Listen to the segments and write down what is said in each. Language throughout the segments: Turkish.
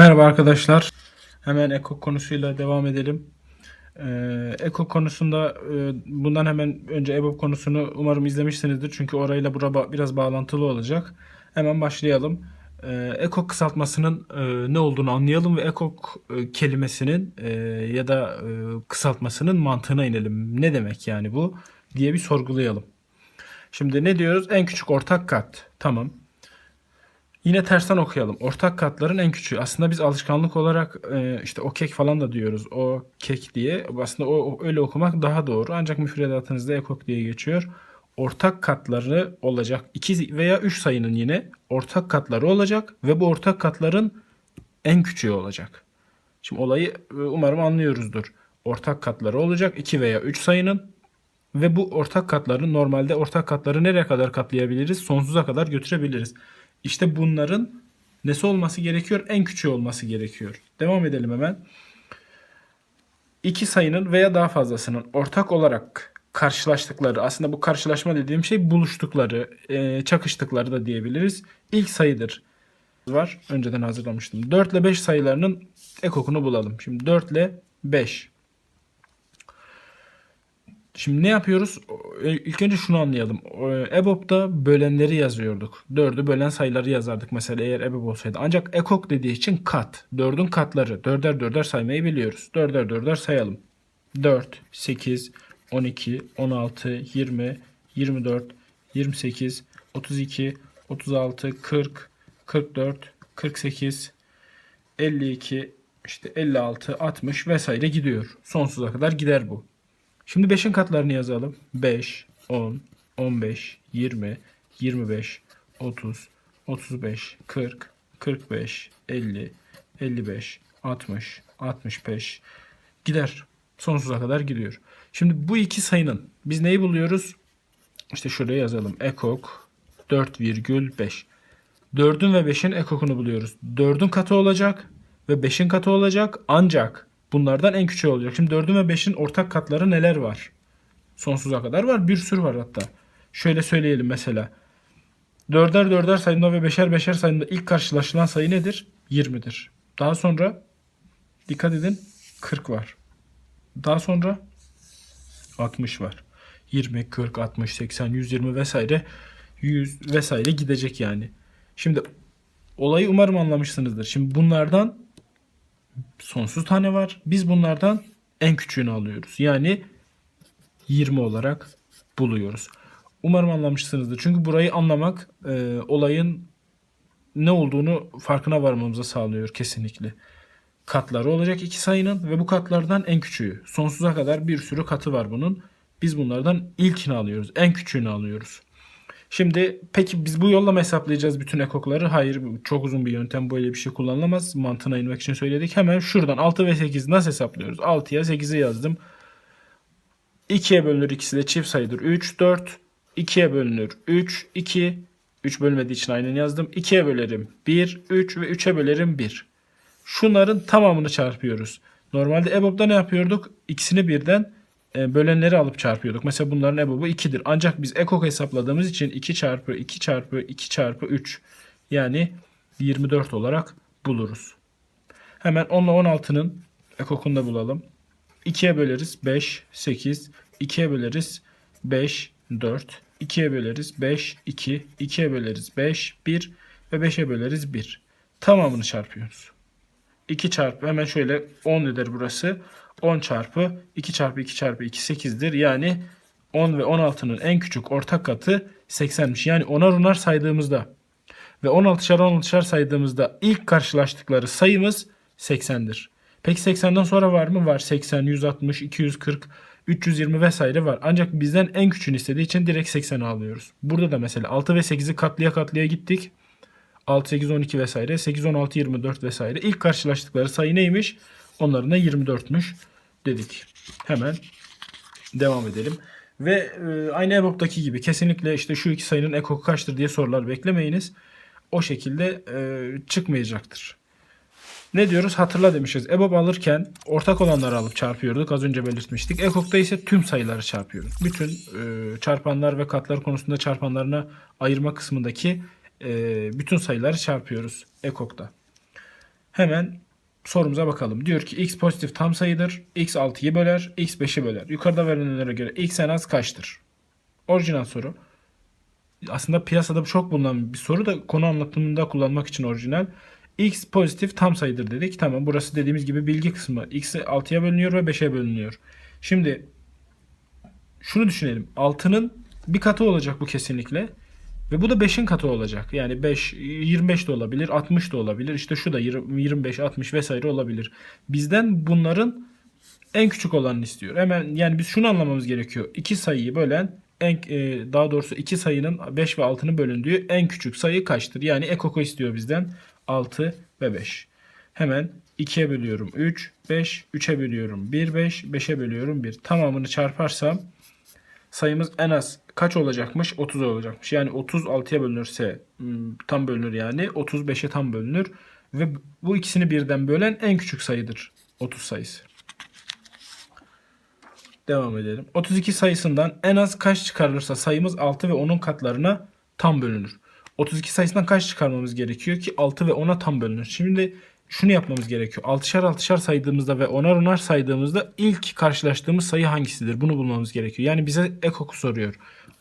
Merhaba arkadaşlar. Hemen eko konusuyla devam edelim. Ee, eko konusunda e, bundan hemen önce EBOB konusunu umarım izlemişsinizdir. Çünkü orayla bura biraz bağlantılı olacak. Hemen başlayalım. Ee, eko kısaltmasının e, ne olduğunu anlayalım ve ekok e, kelimesinin ya da kısaltmasının mantığına inelim. Ne demek yani bu diye bir sorgulayalım. Şimdi ne diyoruz? En küçük ortak kat. Tamam. Yine tersten okuyalım. Ortak katların en küçüğü. Aslında biz alışkanlık olarak e, işte o kek falan da diyoruz. O kek diye. Aslında o, öyle okumak daha doğru. Ancak müfredatınızda ekok diye geçiyor. Ortak katları olacak. 2 veya 3 sayının yine ortak katları olacak ve bu ortak katların en küçüğü olacak. Şimdi olayı e, umarım anlıyoruzdur. Ortak katları olacak 2 veya 3 sayının ve bu ortak katları normalde ortak katları nereye kadar katlayabiliriz? Sonsuza kadar götürebiliriz. İşte bunların nesi olması gerekiyor? En küçüğü olması gerekiyor. Devam edelim hemen. İki sayının veya daha fazlasının ortak olarak karşılaştıkları, aslında bu karşılaşma dediğim şey buluştukları, e, çakıştıkları da diyebiliriz. İlk sayıdır var. Önceden hazırlamıştım. 4 ile 5 sayılarının ekokunu bulalım. Şimdi 4 ile 5. Şimdi ne yapıyoruz? E, İlk önce şunu anlayalım. E, EBOB'da bölenleri yazıyorduk. 4'ü bölen sayıları yazardık mesela eğer EBOB olsaydı. Ancak ekok dediği için kat. 4'ün katları. Dörder dörder saymayı biliyoruz. Dörder dörder sayalım. 4, 8, 12, 16, 20, 24, 28, 32, 36, 40, 44, 48, 52, işte 56, 60 vesaire gidiyor. Sonsuza kadar gider bu. Şimdi 5'in katlarını yazalım. 5, 10, 15, 20, 25, 30, 35, 40, 45, 50, 55, 60, 65 gider. Sonsuza kadar gidiyor. Şimdi bu iki sayının biz neyi buluyoruz? İşte şuraya yazalım. Ekok 4,5. 4'ün ve 5'in ekokunu buluyoruz. 4'ün katı olacak ve 5'in katı olacak ancak bunlardan en küçüğü olacak. Şimdi 4'ün ve 5'in ortak katları neler var? Sonsuza kadar var. Bir sürü var hatta. Şöyle söyleyelim mesela. 4'er 4'er sayında ve 5'er 5'er sayında ilk karşılaşılan sayı nedir? 20'dir. Daha sonra dikkat edin 40 var. Daha sonra 60 var. 20, 40, 60, 80, 120 vesaire 100 vesaire gidecek yani. Şimdi olayı umarım anlamışsınızdır. Şimdi bunlardan sonsuz tane var. Biz bunlardan en küçüğünü alıyoruz. Yani 20 olarak buluyoruz. Umarım anlamışsınızdır. Çünkü burayı anlamak e, olayın ne olduğunu farkına varmamıza sağlıyor kesinlikle. Katları olacak iki sayının ve bu katlardan en küçüğü. Sonsuza kadar bir sürü katı var bunun. Biz bunlardan ilkini alıyoruz. En küçüğünü alıyoruz. Şimdi peki biz bu yolla mı hesaplayacağız bütün ekokları? Hayır çok uzun bir yöntem böyle bir şey kullanılamaz. Mantığına inmek için söyledik. Hemen şuradan 6 ve 8 nasıl hesaplıyoruz? 6'ya 8'i yazdım. 2'ye bölünür ikisi de çift sayıdır. 3, 4. 2'ye bölünür 3, 2. 3 bölmediği için aynen yazdım. 2'ye bölerim 1, 3 ve 3'e bölerim 1. Şunların tamamını çarpıyoruz. Normalde EBOB'da ne yapıyorduk? İkisini birden bölenleri alıp çarpıyorduk. Mesela bunların EBOB'u 2'dir. Ancak biz ekok hesapladığımız için 2 çarpı 2 çarpı 2 çarpı 3 yani 24 olarak buluruz. Hemen 10 ile 16'nın ekokunu da bulalım. 2'ye böleriz 5, 8. 2'ye böleriz 5, 4. 2'ye böleriz 5, 2. 2'ye böleriz 5, 1 ve 5'e böleriz 1. Tamamını çarpıyoruz. 2 çarpı hemen şöyle 10 eder burası. 10 çarpı 2 çarpı 2 çarpı 2 8'dir. Yani 10 ve 16'nın en küçük ortak katı 80'miş. Yani onar onar saydığımızda ve 16'şar 16'şar saydığımızda ilk karşılaştıkları sayımız 80'dir. Peki 80'den sonra var mı? Var. 80, 160, 240, 320 vesaire var. Ancak bizden en küçüğünü istediği için direkt 80'i alıyoruz. Burada da mesela 6 ve 8'i katlıya katlıya gittik. 6, 8, 12 vesaire. 8, 16, 24 vesaire. İlk karşılaştıkları sayı neymiş? Onların da 24'müş dedik. Hemen devam edelim. Ve e, aynı EBOB'daki gibi kesinlikle işte şu iki sayının ekoku kaçtır diye sorular beklemeyiniz. O şekilde e, çıkmayacaktır. Ne diyoruz? Hatırla demişiz. EBOB alırken ortak olanları alıp çarpıyorduk. Az önce belirtmiştik. EKOK'ta ise tüm sayıları çarpıyoruz. Bütün e, çarpanlar ve katlar konusunda çarpanlarına ayırma kısmındaki e, bütün sayıları çarpıyoruz EKOK'ta. Hemen sorumuza bakalım. Diyor ki x pozitif tam sayıdır. x 6'yı böler, x 5'i böler. Yukarıda verilenlere göre x en az kaçtır? Orijinal soru. Aslında piyasada çok bulunan bir soru da konu anlatımında kullanmak için orijinal. x pozitif tam sayıdır dedik. Tamam burası dediğimiz gibi bilgi kısmı. x 6'ya bölünüyor ve 5'e bölünüyor. Şimdi şunu düşünelim. 6'nın bir katı olacak bu kesinlikle. Ve bu da 5'in katı olacak. Yani 5, 25 de olabilir, 60 da olabilir. İşte şu da 20, 25, 60 vesaire olabilir. Bizden bunların en küçük olanını istiyor. Hemen yani biz şunu anlamamız gerekiyor. İki sayıyı bölen en e, daha doğrusu iki sayının 5 ve 6'nın bölündüğü en küçük sayı kaçtır? Yani ekoko istiyor bizden 6 ve 5. Hemen 2'ye bölüyorum 3, 5, 3'e bölüyorum 1, 5, 5'e bölüyorum 1. Tamamını çarparsam sayımız en az kaç olacakmış? 30 olacakmış. Yani 30 6'ya bölünürse hmm, tam bölünür yani. 35'e tam bölünür. Ve bu ikisini birden bölen en küçük sayıdır. 30 sayısı. Devam edelim. 32 sayısından en az kaç çıkarılırsa sayımız 6 ve 10'un katlarına tam bölünür. 32 sayısından kaç çıkarmamız gerekiyor ki 6 ve 10'a tam bölünür. Şimdi şunu yapmamız gerekiyor. 6'şar 6'şar saydığımızda ve 10'ar 10'ar saydığımızda ilk karşılaştığımız sayı hangisidir? Bunu bulmamız gerekiyor. Yani bize ekoku soruyor.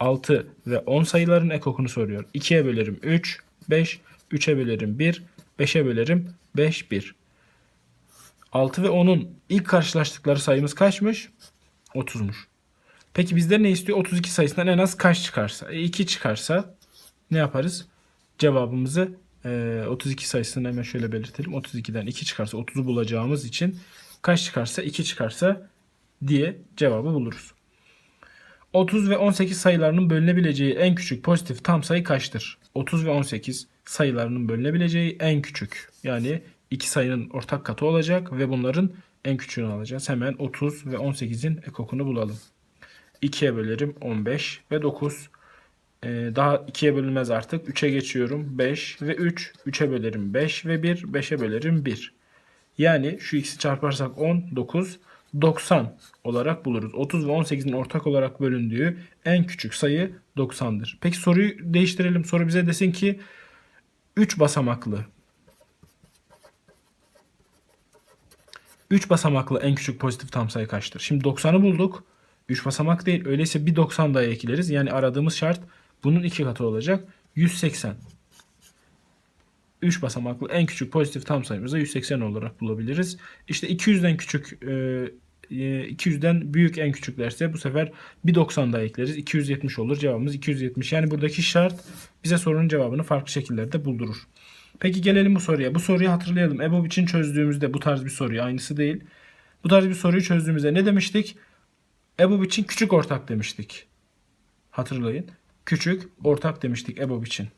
6 ve 10 sayıların ekokunu soruyor. 2'ye bölerim 3, 5, 3'e bölerim 1, 5'e bölerim 5, 1. 6 ve 10'un ilk karşılaştıkları sayımız kaçmış? 30'muş. Peki bizden ne istiyor? 32 sayısından en az kaç çıkarsa? E 2 çıkarsa ne yaparız? Cevabımızı 32 sayısını hemen şöyle belirtelim. 32'den 2 çıkarsa 30'u bulacağımız için kaç çıkarsa 2 çıkarsa diye cevabı buluruz. 30 ve 18 sayılarının bölünebileceği en küçük pozitif tam sayı kaçtır? 30 ve 18 sayılarının bölünebileceği en küçük. Yani iki sayının ortak katı olacak ve bunların en küçüğünü alacağız. Hemen 30 ve 18'in ekokunu bulalım. 2'ye bölerim 15 ve 9. Ee, daha 2'ye bölünmez artık. 3'e geçiyorum 5 ve 3. 3'e bölerim 5 ve 1. 5'e bölerim 1. Yani şu ikisi çarparsak 10, 9, 90 olarak buluruz. 30 ve 18'in ortak olarak bölündüğü en küçük sayı 90'dır. Peki soruyu değiştirelim. Soru bize desin ki 3 basamaklı 3 basamaklı en küçük pozitif tam sayı kaçtır? Şimdi 90'ı bulduk. 3 basamak değil. Öyleyse bir 90 daha ekleriz. Yani aradığımız şart bunun iki katı olacak. 180. 3 basamaklı en küçük pozitif tam sayımızı 180 olarak bulabiliriz. İşte 200'den küçük e, 200'den büyük en küçüklerse bu sefer bir 90 daha ekleriz. 270 olur. Cevabımız 270. Yani buradaki şart bize sorunun cevabını farklı şekillerde buldurur. Peki gelelim bu soruya. Bu soruyu hatırlayalım. EBOB için çözdüğümüzde bu tarz bir soruyu aynısı değil. Bu tarz bir soruyu çözdüğümüzde ne demiştik? EBOB için küçük ortak demiştik. Hatırlayın. Küçük ortak demiştik EBOB için.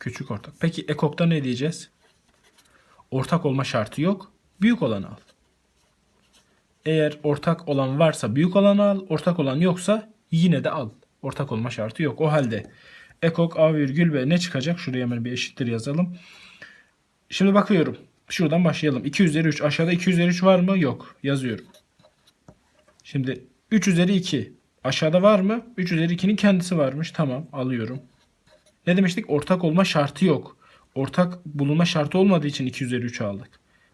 Küçük ortak. Peki EKOK'ta ne diyeceğiz? Ortak olma şartı yok. Büyük olanı al. Eğer ortak olan varsa büyük olanı al. Ortak olan yoksa yine de al. Ortak olma şartı yok. O halde ekok a virgül b ne çıkacak? Şuraya hemen bir eşittir yazalım. Şimdi bakıyorum. Şuradan başlayalım. 2 üzeri 3. Aşağıda 2 üzeri 3 var mı? Yok. Yazıyorum. Şimdi 3 üzeri 2. Aşağıda var mı? 3 üzeri 2'nin kendisi varmış. Tamam alıyorum. Ne demiştik? Ortak olma şartı yok. Ortak bulunma şartı olmadığı için 2 üzeri 3 aldık.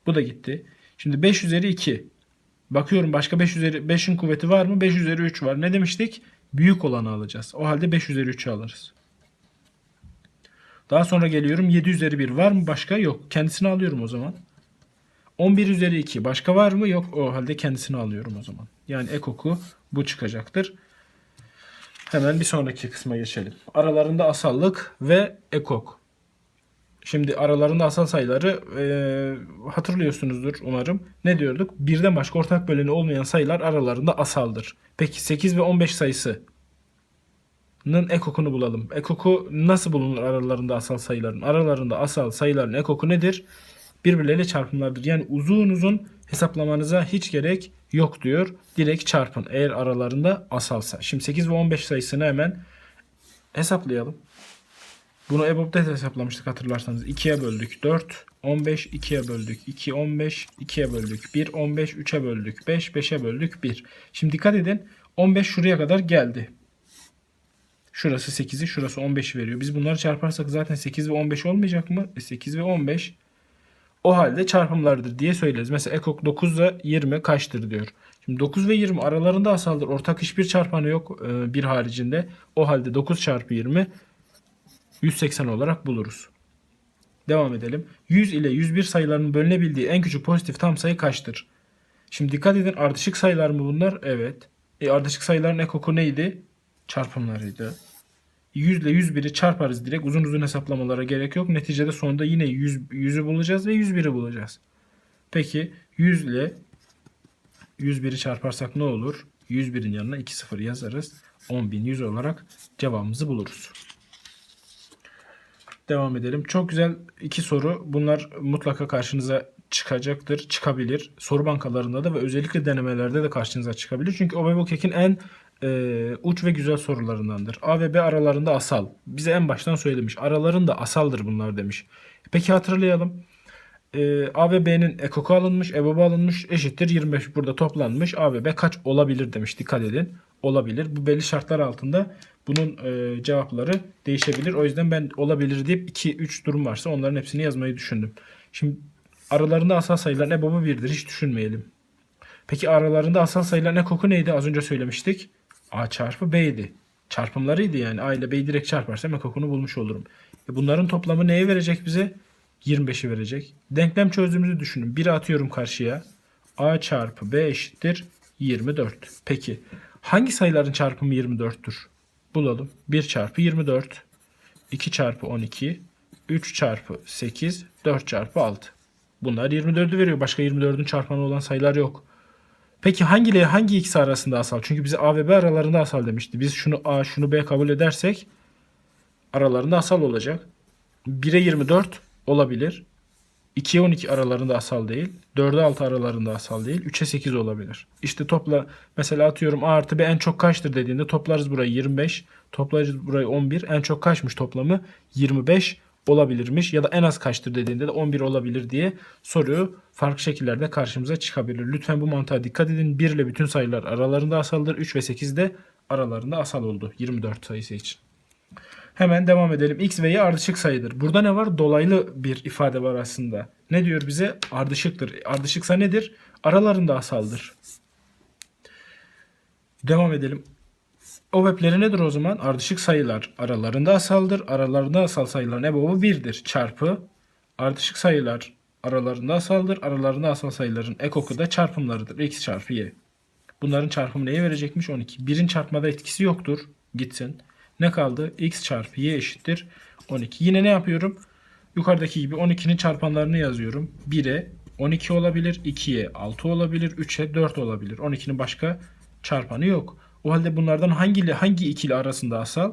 Bu da gitti. Şimdi 5 üzeri 2. Bakıyorum başka 5 üzeri 5'in kuvveti var mı? 5 üzeri 3 var. Ne demiştik? Büyük olanı alacağız. O halde 5 üzeri 3'ü alırız. Daha sonra geliyorum 7 üzeri 1 var mı? Başka yok. Kendisini alıyorum o zaman. 11 üzeri 2 başka var mı? Yok. O halde kendisini alıyorum o zaman. Yani ekoku bu çıkacaktır. Hemen bir sonraki kısma geçelim. Aralarında asallık ve ekok. Şimdi aralarında asal sayıları e, hatırlıyorsunuzdur umarım. Ne diyorduk? Birden başka ortak böleni olmayan sayılar aralarında asaldır. Peki 8 ve 15 sayısının ekokunu bulalım. Ekoku nasıl bulunur aralarında asal sayıların? Aralarında asal sayıların ekoku nedir? Birbirleriyle çarpımlardır. Yani uzun uzun hesaplamanıza hiç gerek yok diyor. Direkt çarpın eğer aralarında asalsa. Şimdi 8 ve 15 sayısını hemen hesaplayalım. Bunu EBOB'da hesaplamıştık hatırlarsanız. 2'ye böldük 4, 15, 2'ye böldük 2, 15, 2'ye böldük 1, 15, 3'e böldük 5, 5'e böldük 1. Şimdi dikkat edin 15 şuraya kadar geldi. Şurası 8'i, şurası 15'i veriyor. Biz bunları çarparsak zaten 8 ve 15 olmayacak mı? E 8 ve 15 o halde çarpımlardır diye söyleriz. Mesela ekok 9 ile 20 kaçtır diyor. Şimdi 9 ve 20 aralarında asaldır. Ortak hiçbir çarpanı yok e, bir haricinde. O halde 9 çarpı 20 180 olarak buluruz. Devam edelim. 100 ile 101 sayılarının bölünebildiği en küçük pozitif tam sayı kaçtır? Şimdi dikkat edin ardışık sayılar mı bunlar? Evet. E, ardışık sayıların ekoku neydi? Çarpımlarıydı. 100 ile 101'i çarparız direkt. Uzun uzun hesaplamalara gerek yok. Neticede sonunda yine 100, 100'ü bulacağız ve 101'i bulacağız. Peki 100 ile 101'i çarparsak ne olur? 101'in yanına 2 sıfır yazarız. 10.100 olarak cevabımızı buluruz. Devam edelim. Çok güzel iki soru. Bunlar mutlaka karşınıza çıkacaktır, çıkabilir. Soru bankalarında da ve özellikle denemelerde de karşınıza çıkabilir. Çünkü OBEBOKEK'in en e, uç ve güzel sorularındandır. A ve B aralarında asal. Bize en baştan söylemiş. Aralarında asaldır bunlar demiş. Peki hatırlayalım. E, A ve B'nin ekoku alınmış, EBOB'u alınmış, eşittir 25 burada toplanmış. A ve B kaç olabilir demiş. Dikkat edin. Olabilir. Bu belli şartlar altında bunun e, cevapları değişebilir. O yüzden ben olabilir deyip 2-3 durum varsa onların hepsini yazmayı düşündüm. Şimdi aralarında asal sayıların EBOB'u 1'dir. Hiç düşünmeyelim. Peki aralarında asal sayıların ekoku neydi? Az önce söylemiştik. A çarpı B'ydi. Çarpımlarıydı yani. A ile B'yi direkt çarparsam ekokunu bulmuş olurum. E bunların toplamı neye verecek bize? 25'i verecek. Denklem çözdüğümüzü düşünün. 1'i atıyorum karşıya. A çarpı B eşittir 24. Peki hangi sayıların çarpımı 24'tür? Bulalım. 1 çarpı 24. 2 çarpı 12. 3 çarpı 8. 4 çarpı 6. Bunlar 24'ü veriyor. Başka 24'ün çarpanı olan sayılar yok. Peki hangileri hangi ikisi arasında asal? Çünkü bize A ve B aralarında asal demişti. Biz şunu A şunu B kabul edersek aralarında asal olacak. 1'e 24 olabilir. 2'ye 12 aralarında asal değil. 4'e 6 aralarında asal değil. 3'e 8 olabilir. İşte topla mesela atıyorum A artı B en çok kaçtır dediğinde toplarız burayı 25. Toplarız burayı 11. En çok kaçmış toplamı? 25 olabilirmiş. Ya da en az kaçtır dediğinde de 11 olabilir diye soruyu farklı şekillerde karşımıza çıkabilir. Lütfen bu mantığa dikkat edin. 1 ile bütün sayılar aralarında asaldır. 3 ve 8 de aralarında asal oldu. 24 sayısı için. Hemen devam edelim. X ve Y ardışık sayıdır. Burada ne var? Dolaylı bir ifade var aslında. Ne diyor bize? Ardışıktır. Ardışıksa nedir? Aralarında asaldır. Devam edelim. O webleri nedir o zaman? Ardışık sayılar aralarında asaldır. Aralarında asal sayıların ebobı 1'dir. Çarpı ardışık sayılar aralarında asaldır. Aralarında asal sayıların ekoku da çarpımlarıdır. X çarpı Y. Bunların çarpımı neye verecekmiş? 12. 1'in çarpmada etkisi yoktur. Gitsin. Ne kaldı? X çarpı Y eşittir 12. Yine ne yapıyorum? Yukarıdaki gibi 12'nin çarpanlarını yazıyorum. 1'e 12 olabilir, 2'ye 6 olabilir, 3'e 4 olabilir. 12'nin başka çarpanı yok. O halde bunlardan hangi hangi ikili arasında asal?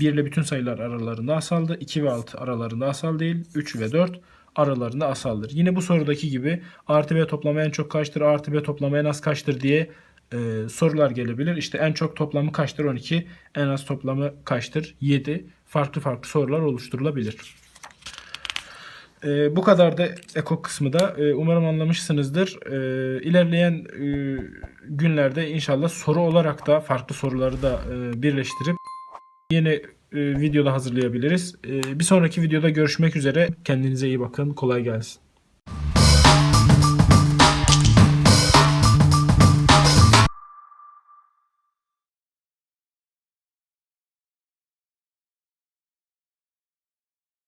1 ile bütün sayılar aralarında asaldı. 2 ve 6 aralarında asal değil. 3 ve 4 aralarında asaldır. Yine bu sorudaki gibi artı b toplamı en çok kaçtır, artı b toplamı en az kaçtır diye e, sorular gelebilir. İşte en çok toplamı kaçtır 12, en az toplamı kaçtır 7. Farklı farklı sorular oluşturulabilir. E, bu kadar da ekok kısmı da e, umarım anlamışsınızdır. E, ilerleyen e, günlerde inşallah soru olarak da farklı soruları da e, birleştirip yeni e, videoda hazırlayabiliriz. E, bir sonraki videoda görüşmek üzere. Kendinize iyi bakın. Kolay gelsin.